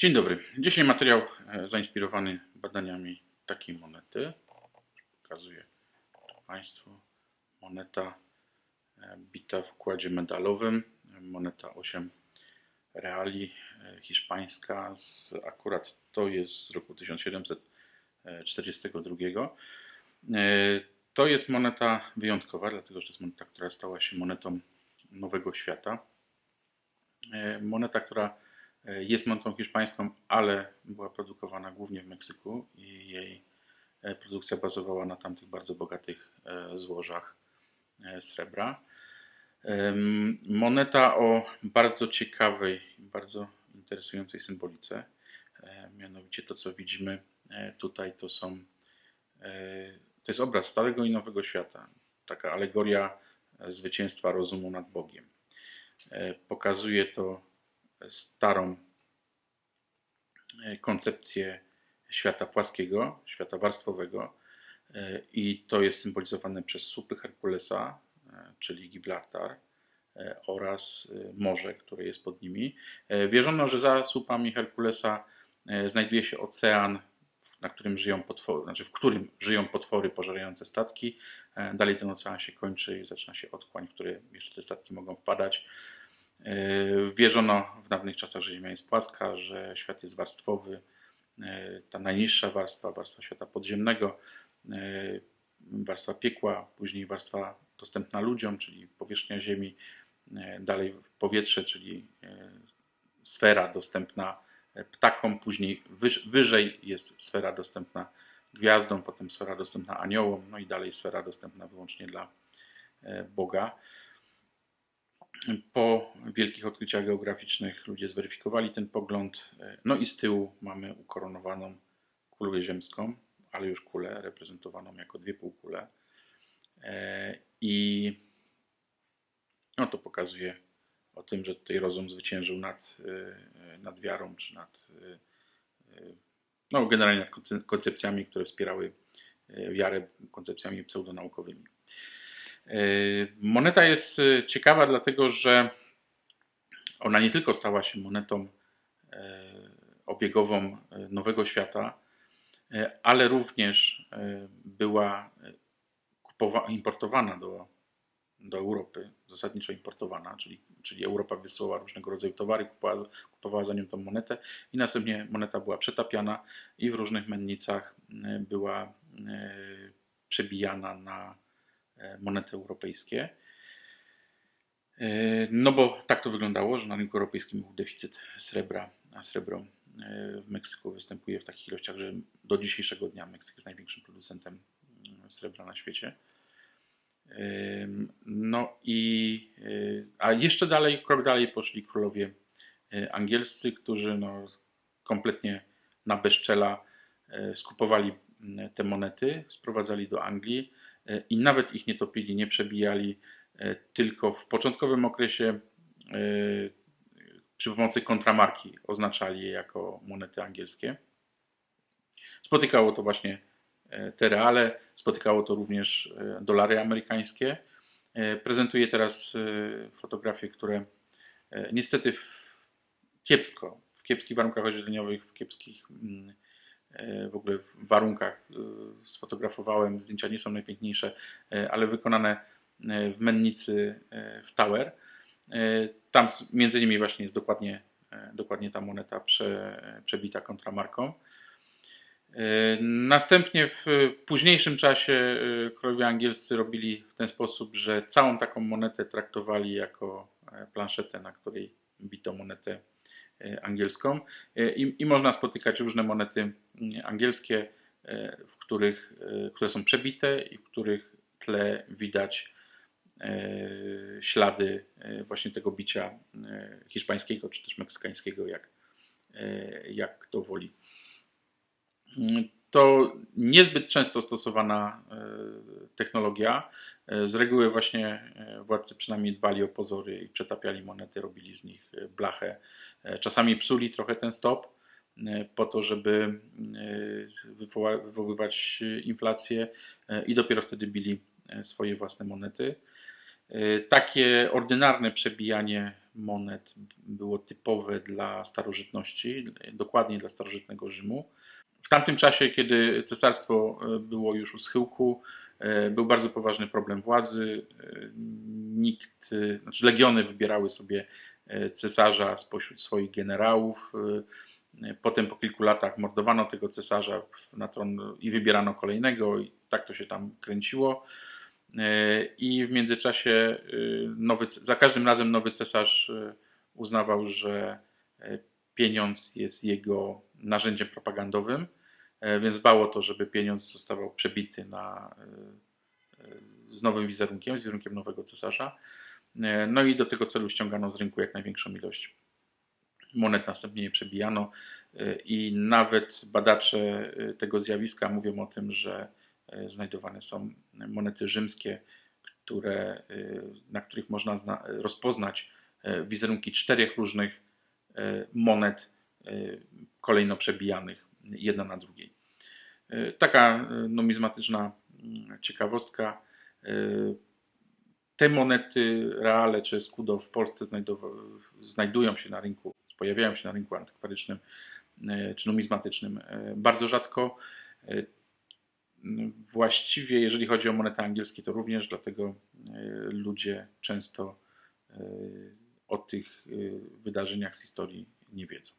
Dzień dobry. Dzisiaj materiał e, zainspirowany badaniami takiej monety. Pokazuję Państwu. Moneta e, bita w układzie medalowym. Moneta 8 reali e, hiszpańska. Z, akurat to jest z roku 1742. To jest moneta wyjątkowa, dlatego że to jest moneta, która stała się monetą Nowego Świata. Moneta, która jest monetą hiszpańską, ale była produkowana głównie w Meksyku i jej e, produkcja bazowała na tamtych bardzo bogatych e, złożach e, srebra. Moneta o bardzo ciekawej, bardzo interesującej symbolice. Mianowicie to, co widzimy tutaj, to są to jest obraz Starego i Nowego Świata. Taka alegoria zwycięstwa rozumu nad Bogiem. Pokazuje to starą e, koncepcję świata płaskiego, świata warstwowego e, i to jest symbolizowane przez słupy Herkulesa, e, czyli Gibraltar oraz morze, które jest pod nimi. Wierzono, że za słupami Herkulesa znajduje się ocean, na którym żyją potwory, znaczy w którym żyją potwory pożerające statki. Dalej ten ocean się kończy i zaczyna się otchłań, w które jeszcze te statki mogą wpadać. E, wierzono w dawnych czasach, że Ziemia jest płaska, że świat jest warstwowy. E, ta najniższa warstwa, warstwa świata podziemnego, e, warstwa piekła, później warstwa dostępna ludziom, czyli powierzchnia Ziemi, dalej powietrze, czyli sfera dostępna ptakom, później wyżej jest sfera dostępna gwiazdom, potem sfera dostępna aniołom, no i dalej sfera dostępna wyłącznie dla Boga. Po wielkich odkryciach geograficznych ludzie zweryfikowali ten pogląd. No i z tyłu mamy ukoronowaną kulę ziemską, ale już kulę reprezentowaną jako dwie półkule. E, I no to pokazuje o tym, że tutaj rozum zwyciężył nad, e, nad wiarą, czy nad e, no generalnie nad koncepcjami, które wspierały wiarę, koncepcjami pseudonaukowymi. Yy, moneta jest yy, ciekawa, dlatego że ona nie tylko stała się monetą yy, obiegową Nowego Świata, ale również była importowana do, do Europy, zasadniczo importowana, czyli, czyli Europa wysyłała różnego rodzaju towary, kupowała, kupowała za nią tą monetę i następnie moneta była przetapiana i w różnych mennicach była przebijana na monety europejskie. E, no bo tak to wyglądało, że na rynku europejskim był deficyt srebra, a srebro e, w Meksyku występuje w takich ilościach, że do dzisiejszego dnia Meksyk jest największym producentem srebra na świecie. No i a jeszcze dalej, krok dalej poszli królowie angielscy, którzy no, kompletnie na bezczela skupowali te monety, sprowadzali do Anglii, E, i nawet ich nie topili, nie przebijali, e, tylko w początkowym okresie e, przy pomocy kontramarki oznaczali je jako monety angielskie. Spotykało to właśnie te reale, spotykało to również dolary amerykańskie. Prezentuję teraz fotografie, które niestety kiepsko, w kiepskich warunkach oświetleniowych, w kiepskich mm, w ogóle w warunkach e, sfotografowałem. Zdjęcia nie są najpiękniejsze, e, ale wykonane e, w mennicy w Tower. Tam między innymi właśnie jest dokładnie, dokładnie ta moneta prze, przebita kontramarką. Następnie w późniejszym czasie królowie angielscy robili w ten sposób, że całą taką monetę traktowali jako planszetę, na której bito monetę E, angielską e, I, i, można spotykać różne monety mm, angielskie, e, w których, które są przebite i w których tle widać ślady właśnie tego bicia hiszpańskiego czy też meksykańskiego, jak, jak to woli. To niezbyt często stosowana technologia. Z reguły właśnie władcy przynajmniej dbali o pozory i przetapiali monety, robili z nich blachę E, czasami psuli trochę ten stop e, po to, żeby e, wywoływać inflację i dopiero wtedy bili swoje własne monety. Takie ordynarne przebijanie monet było typowe dla starożytności, dokładnie dla starożytnego Rzymu. W tamtym czasie, kiedy cesarstwo było już u schyłku, był bardzo poważny problem władzy. Nikt, znaczy legiony wybierały sobie cesarza spośród swoich generałów. Potem po kilku latach mordowano tego cesarza na tron i wybierano kolejnego, i tak to się tam kręciło. I w międzyczasie nowy, za każdym razem nowy cesarz uznawał, że pieniądz jest jego narzędziem propagandowym, więc dbał o to, żeby pieniądz zostawał przebity na, z nowym wizerunkiem, z wizerunkiem nowego cesarza. No i do tego celu ściągano z rynku jak największą ilość monet, następnie je przebijano i nawet badacze tego zjawiska mówią o tym, że znajdowane są monety rzymskie, które, na których można rozpoznać wizerunki czterech różnych monet kolejno przebijanych jedna na drugiej. Taka numizmatyczna ciekawostka. Te monety reale czy escudo w Polsce znajdują się na rynku, pojawiają się na rynku antykwarycznym czy numizmatycznym bardzo rzadko. Właściwie, jeżeli chodzi o monety angielskie, to również, dlatego ludzie często o tych wydarzeniach z historii nie wiedzą.